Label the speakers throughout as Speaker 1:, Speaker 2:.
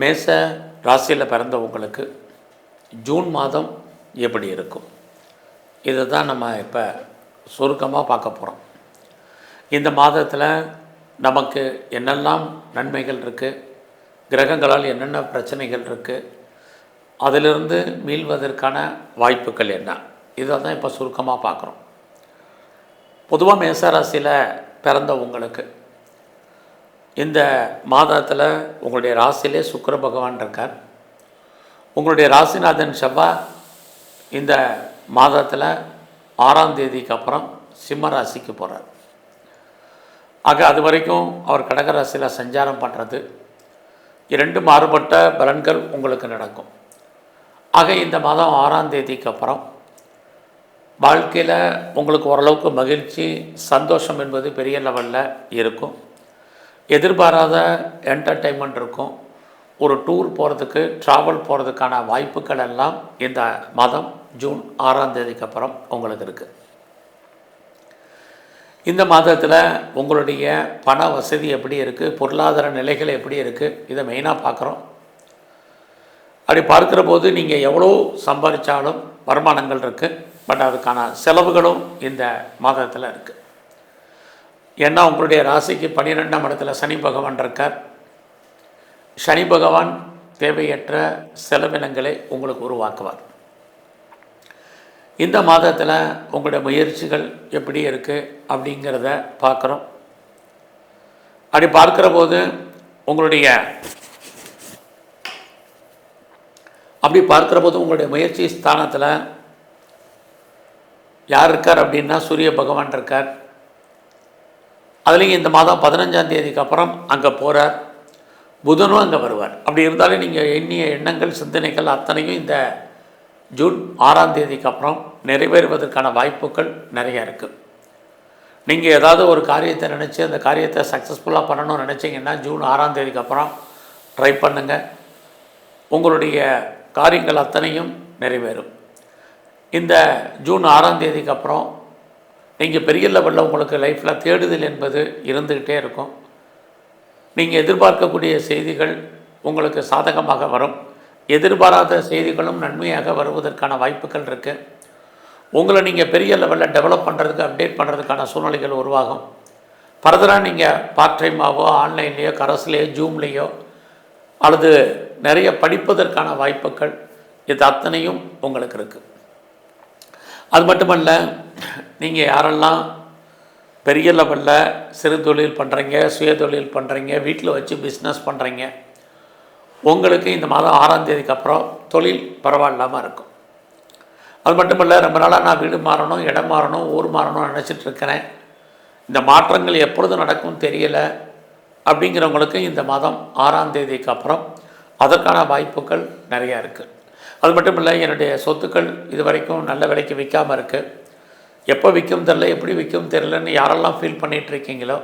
Speaker 1: மேச ராசியில் பிறந்தவங்களுக்கு ஜூன் மாதம் எப்படி இருக்கும்? இதை தான் நம்ம இப்போ சுருக்கமாக பார்க்க போகிறோம் இந்த மாதத்தில் நமக்கு என்னெல்லாம் நன்மைகள் இருக்குது கிரகங்களால் என்னென்ன பிரச்சனைகள் இருக்குது அதிலிருந்து மீள்வதற்கான வாய்ப்புகள் என்ன? இதை தான் இப்போ சுருக்கமாக பார்க்குறோம். பொதுவாக மேசராசியில் பிறந்த உங்களுக்கு. இந்த மாதத்தில் உங்களுடைய ராசியிலே சுக்கிர பகவான் இருக்கார். உங்களுடைய ராசிநாதன் செவ்வாய் இந்த மாதத்தில் ஆறாம் தேதிக்கு அப்புறம் சிம்ம ராசிக்கு போகிறார் ஆக அது வரைக்கும் அவர் கடகராசியில் சஞ்சாரம் பண்ணுறது இரண்டு மாறுபட்ட பலன்கள் உங்களுக்கு நடக்கும். ஆக இந்த மாதம் ஆறாம் தேதிக்கு அப்புறம் வாழ்க்கையில் உங்களுக்கு ஓரளவுக்கு மகிழ்ச்சி சந்தோஷம் என்பது பெரிய லெவலில் இருக்கும். எதிர்பாராத என்டர்டெயின்மெண்ட் இருக்கும். ஒரு டூர் போகிறதுக்கு ட்ராவல் போகிறதுக்கான வாய்ப்புகள் எல்லாம் இந்த மாதம் ஜூன் ஆறாம் தேதிக்கு அப்புறம் உங்களுக்கு இருக்குது இந்த மாதத்தில் உங்களுடைய பண வசதி எப்படி இருக்குது பொருளாதார நிலைகள் எப்படி இருக்குது இதை மெயினாக பார்க்குறோம். அப்படி பார்க்குற போது நீங்கள் எவ்வளோ சம்பாதிச்சாலும் வருமானங்கள் இருக்குது பட் அதுக்கான செலவுகளும் இந்த மாதத்தில் இருக்குது ஏன்னா உங்களுடைய ராசிக்கு பன்னிரெண்டாம் இடத்துல சனி பகவான் இருக்கார். சனி பகவான் தேவையற்ற செலவினங்களை உங்களுக்கு உருவாக்குவார். இந்த மாதத்தில் உங்களுடைய முயற்சிகள் எப்படி இருக்குது அப்படிங்கிறத பார்க்குறோம். அப்படி பார்க்குற போது உங்களுடைய அப்படி பார்க்குற போது உங்களுடைய முயற்சி ஸ்தானத்தில் யார் இருக்கார் அப்படின்னா சூரிய பகவான் இருக்கார். அதுலேயும் இந்த மாதம் பதினஞ்சாம் தேதிக்கு அப்புறம் அங்கே போகிறார் புதனும் அங்கே வருவார். அப்படி இருந்தாலும் நீங்கள் எண்ணிய எண்ணங்கள் சிந்தனைகள் அத்தனையும் இந்த ஜூன் ஆறாம் தேதிக்கு அப்புறம் நிறைவேறுவதற்கான வாய்ப்புகள் நிறையா இருக்குது நீங்கள் ஏதாவது ஒரு காரியத்தை நினச்சி அந்த காரியத்தை சக்ஸஸ்ஃபுல்லாக பண்ணணும்னு நினச்சிங்கன்னா ஜூன் ஆறாம் தேதிக்கு அப்புறம் ட்ரை பண்ணுங்கள் உங்களுடைய காரியங்கள் அத்தனையும் நிறைவேறும். இந்த ஜூன் ஆறாம் தேதிக்கு அப்புறம் நீங்கள் பெரிய லெவலில் உங்களுக்கு லைஃப்பில் தேடுதல் என்பது இருந்துக்கிட்டே இருக்கும். நீங்கள் எதிர்பார்க்கக்கூடிய செய்திகள் உங்களுக்கு சாதகமாக வரும். எதிர்பாராத செய்திகளும் நன்மையாக வருவதற்கான வாய்ப்புகள் இருக்குது உங்களை நீங்கள் பெரிய லெவலில் டெவலப் பண்ணுறதுக்கு அப்டேட் பண்ணுறதுக்கான சூழ்நிலைகள் உருவாகும். ஃபர்தராக நீங்கள் பார்ட் டைமாவோ ஆன்லைன்லேயோ கரஸ்லேயோ ஜூம்லேயோ அல்லது நிறைய படிப்பதற்கான வாய்ப்புகள் இது அத்தனையும் உங்களுக்கு இருக்குது அது மட்டுமல்ல நீங்கள் யாரெல்லாம் பெரிய லெவலில் சிறு தொழில் பண்ணுறீங்க சுய தொழில் பண்ணுறீங்க வீட்டில் வச்சு பிஸ்னஸ் பண்ணுறீங்க உங்களுக்கு இந்த மாதம் ஆறாம் தேதிக்கு அப்புறம் தொழில் பரவாயில்லாமல் இருக்கும். அது மட்டும் இல்லை ரொம்ப நாளாக நான் வீடு மாறணும் இடம் மாறணும் ஊர் மாறணும்னு நினச்சிட்டு இருக்கிறேன். இந்த மாற்றங்கள் எப்பொழுது நடக்கும்னு தெரியலை. அப்படிங்கிறவங்களுக்கு இந்த மாதம் ஆறாம் தேதிக்கு அப்புறம் அதற்கான வாய்ப்புகள் நிறையா இருக்குது அது மட்டும் இல்லை என்னுடைய சொத்துக்கள் இது வரைக்கும் நல்ல விலைக்கு விற்காமல் இருக்குது எப்போ விற்கும் தெரில எப்படி விற்கும் தெரிலன்னு யாரெல்லாம் ஃபீல் பண்ணிகிட்டு இருக்கீங்களோ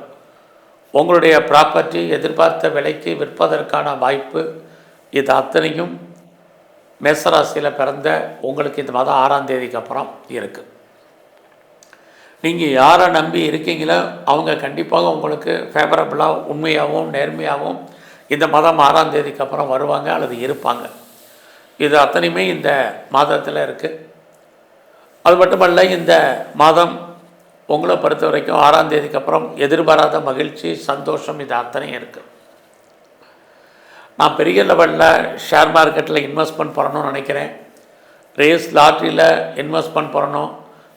Speaker 1: உங்களுடைய ப்ராப்பர்ட்டி எதிர்பார்த்த விலைக்கு விற்பதற்கான வாய்ப்பு இது அத்தனையும் மேசராசியில் பிறந்த உங்களுக்கு இந்த மாதம் ஆறாம் தேதிக்கு அப்புறம் இருக்குது நீங்கள் யாரை நம்பி இருக்கீங்களோ அவங்க கண்டிப்பாக உங்களுக்கு ஃபேவரபுளாக உண்மையாகவும் நேர்மையாகவும் இந்த மாதம் ஆறாம் தேதிக்கு அப்புறம் வருவாங்க அல்லது இருப்பாங்க. இது அத்தனையுமே இந்த மாதத்தில் இருக்குது அது மட்டுமல்ல இந்த மாதம் உங்களை பொறுத்த வரைக்கும் ஆறாம் தேதிக்கு அப்புறம் எதிர்பாராத மகிழ்ச்சி சந்தோஷம் இது அத்தனையும் இருக்குது நான் பெரிய லெவலில் ஷேர் மார்க்கெட்டில் இன்வெஸ்ட்மெண்ட் பண்ணணும்னு நினைக்கிறேன். ரேஸ் லாட்ரியில் இன்வெஸ்ட்மெண்ட் பண்ணணும்.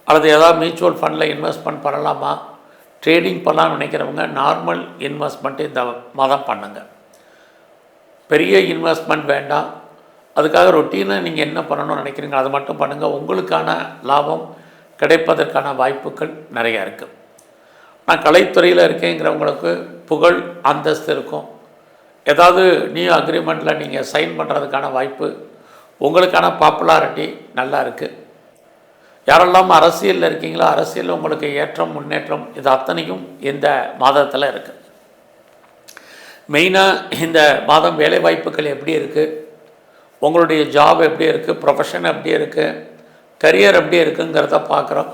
Speaker 1: அல்லது ஏதாவது மியூச்சுவல் ஃபண்டில் இன்வெஸ்ட்மெண்ட் பண்ணலாமா? ட்ரேடிங் பண்ணலாம்னு நினைக்கிறவங்க நார்மல் இன்வெஸ்ட்மெண்ட்டு இந்த மாதம் பண்ணுங்க. பெரிய இன்வெஸ்ட்மெண்ட் வேண்டாம். அதுக்காக ரொட்டீனாக நீங்கள் என்ன பண்ணணும்னு நினைக்கிறீங்க அதை மட்டும் பண்ணுங்கள் உங்களுக்கான லாபம் கிடைப்பதற்கான வாய்ப்புகள் நிறையா இருக்குது நான் கலைத்துறையில் இருக்கேங்கிறவங்களுக்கு புகழ் அந்தஸ்து இருக்கும். ஏதாவது நியூ அக்ரிமெண்ட்டில் நீங்கள் சைன் பண்ணுறதுக்கான வாய்ப்பு உங்களுக்கான பாப்புலாரிட்டி நல்லா இருக்குது யாரெல்லாம் அரசியலில் இருக்கீங்களோ அரசியலில் உங்களுக்கு ஏற்றம் முன்னேற்றம் இது அத்தனையும் இந்த மாதத்தில் இருக்குது மெயினாக இந்த மாதம் வேலை வாய்ப்புகள் எப்படி இருக்குது உங்களுடைய ஜாப் எப்படி இருக்குது ப்ரொஃபஷன் எப்படி இருக்குது கரியர் எப்படி இருக்குங்கிறத பார்க்குறோம்.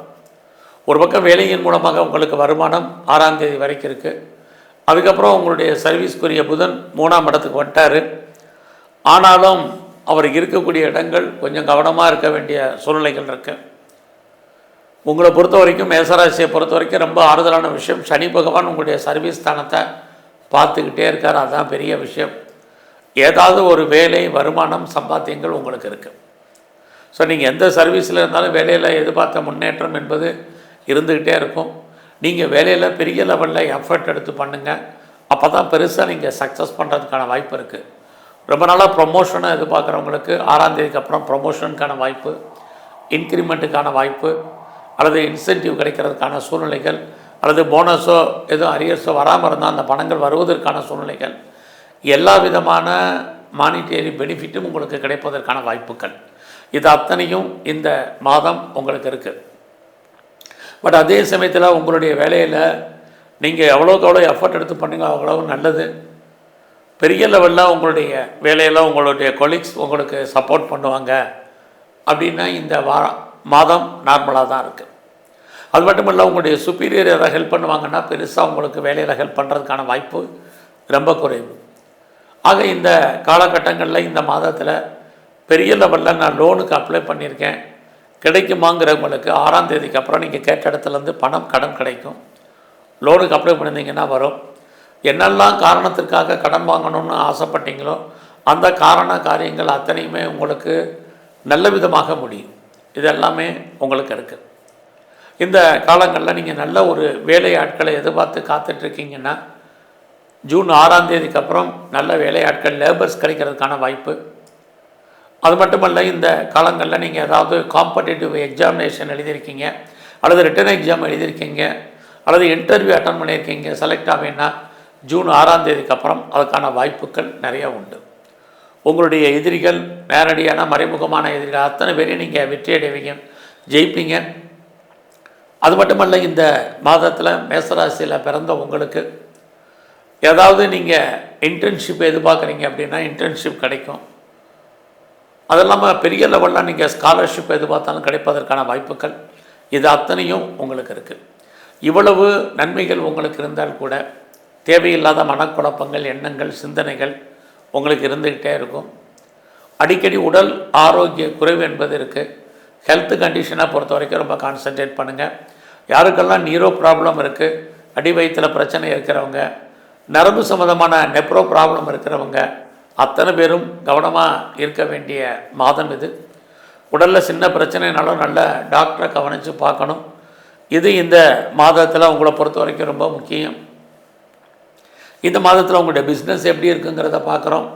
Speaker 1: ஒரு பக்கம் வேலையின் மூலமாக உங்களுக்கு வருமானம் ஆறாம் தேதி வரைக்கும் இருக்குது அதுக்கப்புறம் உங்களுடைய சர்வீஸ்க்குரிய புதன் மூணாம் இடத்துக்கு வந்துட்டார். ஆனாலும் அவர் இருக்கக்கூடிய இடங்கள் கொஞ்சம் கவனமாக இருக்க வேண்டிய சூழ்நிலைகள் இருக்குது உங்களை பொறுத்த வரைக்கும் மேசராசியை பொறுத்த வரைக்கும் ரொம்ப ஆறுதலான விஷயம் சனி பகவான் உங்களுடைய சர்வீஸ் ஸ்தானத்தை பார்த்துக்கிட்டே இருக்கார். அதுதான் பெரிய விஷயம். ஏதாவது ஒரு வேலை வருமானம் சம்பாத்தியங்கள் உங்களுக்கு இருக்குது ஸோ நீங்கள் எந்த சர்வீஸில் இருந்தாலும் வேலையில் எதிர்பார்த்த முன்னேற்றம் என்பது இருந்துக்கிட்டே இருக்கும். நீங்கள் வேலையில் பெரிய லெவலில் எஃபர்ட் எடுத்து பண்ணுங்கள் அப்போ தான் பெருசாக நீங்கள் சக்ஸஸ் பண்ணுறதுக்கான வாய்ப்பு இருக்குது ரொம்ப நாளாக ப்ரொமோஷனை எதிர்பார்க்குறவங்களுக்கு ஆறாந்தேதிக்கு அப்புறம் ப்ரொமோஷனுக்கான வாய்ப்பு இன்க்ரிமெண்ட்டுக்கான வாய்ப்பு அல்லது இன்சென்டிவ் கிடைக்கிறதுக்கான சூழ்நிலைகள் அல்லது போனஸோ எதுவும் அரியர்ஸோ வராமல் இருந்தால் அந்த பணங்கள் வருவதற்கான சூழ்நிலைகள். எல்லா விதமான மானிட்டரி பெனிஃபிட்டும் உங்களுக்கு கிடைப்பதற்கான வாய்ப்புகள். இது அத்தனையும் இந்த மாதம் உங்களுக்கு இருக்குது பட் அதே சமயத்தில் உங்களுடைய வேலையில் நீங்கள் எவ்வளோக்கு எவ்வளோ எஃபர்ட் எடுத்து பண்ணீங்க அவ்வளோ நல்லது. பெரிய லெவலில் உங்களுடைய வேலையில் உங்களுடைய கொலீக்ஸ் உங்களுக்கு சப்போர்ட் பண்ணுவாங்க. அப்படின்னா இந்த வார மாதம் நார்மலாக தான் இருக்குது அது மட்டும் இல்லை உங்களுடைய சுப்பீரியர் ஏதாவது ஹெல்ப் பண்ணுவாங்கன்னா பெருசாக உங்களுக்கு வேலையில் ஹெல்ப் பண்ணுறதுக்கான வாய்ப்பு ரொம்ப குறைவு. ஆக இந்த காலகட்டங்களில் இந்த மாதத்தில் பெரிய லெவலில் நான் லோனுக்கு அப்ளை பண்ணியிருக்கேன். கிடைக்குமாங்கிறவங்களுக்கு ஆறாம் தேதிக்கு அப்புறம் நீங்கள் கேட்ட இடத்துலேருந்து பணம் கடன் கிடைக்கும். லோனுக்கு அப்ளை பண்ணியிருந்தீங்கன்னா வரும். என்னெல்லாம் காரணத்திற்காக கடன் வாங்கணும்னு ஆசைப்பட்டீங்களோ அந்த காரண காரியங்கள் அத்தனையுமே உங்களுக்கு நல்ல விதமாக முடியும். இது எல்லாமே உங்களுக்கு இருக்குது இந்த காலங்களில் நீங்கள் நல்ல ஒரு வேலை ஆட்களை எதிர்பார்த்து காத்துட்ருக்கீங்கன்னா ஜூன் ஆறாம் தேதிக்கு அப்புறம் நல்ல வேலையாட்கள் லேபர்ஸ் கிடைக்கிறதுக்கான வாய்ப்பு. அது மட்டுமல்ல இந்த காலங்களில் நீங்கள் ஏதாவது காம்படிட்டிவ் எக்ஸாமினேஷன் எழுதியிருக்கீங்க அல்லது ரிட்டன் எக்ஸாம் எழுதியிருக்கீங்க அல்லது இன்டர்வியூ அட்டன் பண்ணியிருக்கீங்க செலக்ட் ஆகினா ஜூன் ஆறாம் தேதிக்கு அப்புறம் அதுக்கான வாய்ப்புகள் நிறைய உண்டு. உங்களுடைய எதிரிகள் நேரடியான மறைமுகமான எதிரிகள் அத்தனை பேரையும் நீங்கள் வெற்றி அடைவீங்க ஜெயிப்பீங்க. அது மட்டுமல்ல இந்த மாதத்தில் மேசராசியில் பிறந்த உங்களுக்கு ஏதாவது நீங்கள் இன்டர்ன்ஷிப் எதிர்பார்க்குறீங்க அப்படின்னா இன்டர்ன்ஷிப் கிடைக்கும். அது இல்லாமல் பெரிய லெவலில் நீங்கள் ஸ்காலர்ஷிப் எதிர்பார்த்தாலும் கிடைப்பதற்கான வாய்ப்புகள் இது அத்தனையும் உங்களுக்கு இருக்குது இவ்வளவு நன்மைகள் உங்களுக்கு இருந்தால் கூட தேவையில்லாத மனக்குழப்பங்கள் எண்ணங்கள் சிந்தனைகள் உங்களுக்கு இருந்துக்கிட்டே இருக்கும். அடிக்கடி உடல் ஆரோக்கிய குறைவு என்பது இருக்குது ஹெல்த் கண்டிஷனை பொறுத்த வரைக்கும் ரொம்ப கான்சென்ட்ரேட் பண்ணுங்கள் யாருக்கெல்லாம் நீரோ ப்ராப்ளம் இருக்குது அடி வயிற்றில் பிரச்சனை இருக்கிறவங்க நரம்பு சம்மந்தமான நெப்ரோ ப்ராப்ளம் இருக்கிறவங்க அத்தனை பேரும் கவனமாக இருக்க வேண்டிய மாதம் இது. உடலில் சின்ன பிரச்சனைனாலும் நல்ல டாக்டரை கவனித்து பார்க்கணும். இது இந்த மாதத்தில் உங்களை பொறுத்த வரைக்கும் ரொம்ப முக்கியம். இந்த மாதத்தில் உங்களுடைய பிஸ்னஸ் எப்படி இருக்குங்கிறத பார்க்குறோம்.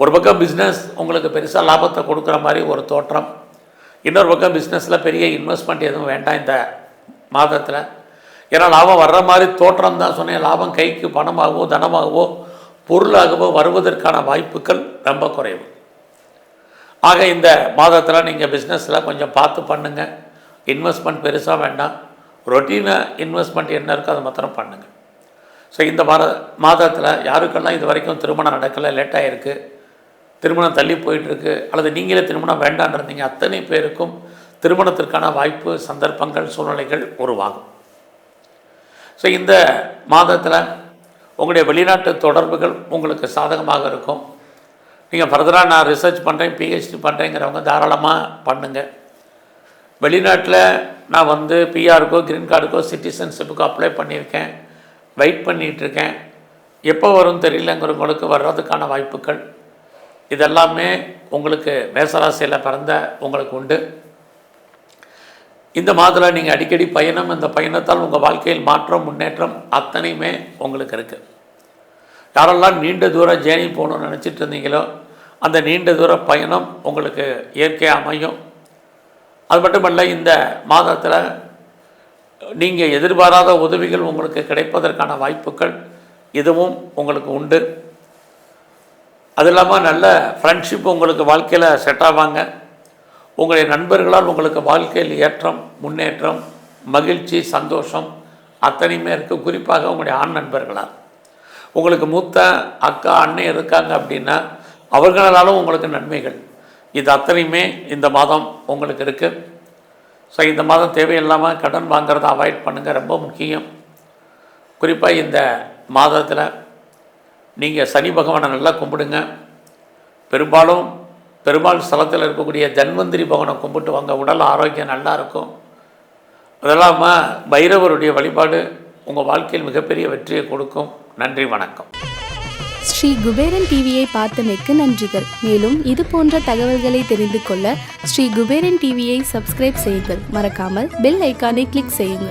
Speaker 1: ஒரு பக்கம் பிஸ்னஸ் உங்களுக்கு பெருசாக லாபத்தை கொடுக்குற மாதிரி ஒரு தோற்றம். இன்னொரு பக்கம் பிஸ்னஸில் பெரிய இன்வெஸ்ட்மெண்ட் எதுவும் வேண்டாம் இந்த மாதத்தில். ஏன்னா லாபம் வர்ற மாதிரி தோற்றம் தான் சொன்னேன். லாபம் கைக்கு பணமாகவோ தனமாகவோ பொருளாகவோ வருவதற்கான வாய்ப்புகள் ரொம்ப குறைவு. ஆக இந்த மாதத்தில் நீங்கள் பிஸ்னஸில் கொஞ்சம் பார்த்து பண்ணுங்கள் இன்வெஸ்ட்மெண்ட் பெருசாக வேண்டாம். ரொட்டீனாக இன்வெஸ்ட்மெண்ட் என்ன இருக்கோ அதை மாத்திரம் பண்ணுங்கள் ஸோ இந்த மாத மாதத்தில் யாருக்கெல்லாம் இது வரைக்கும் திருமணம் நடக்கலை லேட்டாக இருக்குது திருமணம் தள்ளி போயிட்டுருக்கு அல்லது நீங்களே திருமணம் வேண்டான்றீங்க அத்தனை பேருக்கும் திருமணத்திற்கான வாய்ப்பு சந்தர்ப்பங்கள் சூழ்நிலைகள் உருவாகும். ஸோ இந்த மாதத்தில் உங்களுடைய வெளிநாட்டு தொடர்புகள் உங்களுக்கு சாதகமாக இருக்கும். நீங்கள் ஃபர்தராக நான் ரிசர்ச் பண்ணுறேன் பிஹெச்டி பண்ணுறேங்கிறவங்க தாராளமாக பண்ணுங்கள் வெளிநாட்டில் நான் வந்து பிஆருக்கோ க்ரீன் கார்டுக்கோ சிட்டிசன்ஷிப்புக்கோ அப்ளை பண்ணியிருக்கேன். வெயிட் பண்ணிகிட்ருக்கேன் எப்போ வரும் தெரியலங்கிறவங்களுக்கு வர்றதுக்கான வாய்ப்புகள். இதெல்லாமே உங்களுக்கு மேசராசியில் பிறந்த உங்களுக்கு உண்டு. இந்த மாதத்தில் நீங்கள் அடிக்கடி பயணம் இந்த பயணத்தால் உங்கள் வாழ்க்கையில் மாற்றம் முன்னேற்றம் அத்தனையுமே உங்களுக்கு இருக்குது யாரெல்லாம் நீண்ட தூரம் ஜேர்னி போகணும்னு நினச்சிட்டு இருந்தீங்களோ அந்த நீண்ட தூர பயணம் உங்களுக்கு இயற்கையாக அமையும். அது மட்டுமல்ல இந்த மாதத்தில் நீங்கள் எதிர்பாராத உதவிகள் உங்களுக்கு கிடைப்பதற்கான வாய்ப்புகள் இதுவும் உங்களுக்கு உண்டு. அது இல்லாமல் நல்ல ஃப்ரெண்ட்ஷிப் உங்களுக்கு வாழ்க்கையில் செட் ஆவாங்க. உங்களுடைய நண்பர்களால் உங்களுக்கு வாழ்க்கையில் ஏற்றம் முன்னேற்றம் மகிழ்ச்சி சந்தோஷம் அத்தனையுமே இருக்குது குறிப்பாக உங்களுடைய ஆண் நண்பர்களால். உங்களுக்கு மூத்த அக்கா அண்ணன் இருக்காங்க அப்படின்னா அவர்களாலும் உங்களுக்கு நன்மைகள். இது அத்தனையுமே இந்த மாதம் உங்களுக்கு இருக்குது ஸோ இந்த மாதம் தேவையில்லாமல் கடன் வாங்குறத அவாய்ட் பண்ணுங்கள் ரொம்ப முக்கியம். குறிப்பாக இந்த மாதத்தில் நீங்கள் சனி பகவானை நல்லா கும்பிடுங்க. பெரும்பாலும் பெருமாள் ஸ்தலத்தில் இருக்கக்கூடிய தன்வந்திரி பவனை கும்பிட்டு வாங்க. உடல் ஆரோக்கியம் நல்லா இருக்கும். அது பைரவருடைய வழிபாடு உங்கள் வாழ்க்கையில் மிகப்பெரிய வெற்றியை கொடுக்கும். நன்றி வணக்கம்.
Speaker 2: ஸ்ரீ குபேரன் டிவியை பார்த்தமைக்கு நன்றிகள். மேலும் இது போன்ற தகவல்களை தெரிந்து கொள்ள ஸ்ரீ குபேரன் டிவியை சப்ஸ்கிரைப் செய்யுங்கள். மறக்காமல் பெல் ஐக்கானை கிளிக் செய்யுங்கள்.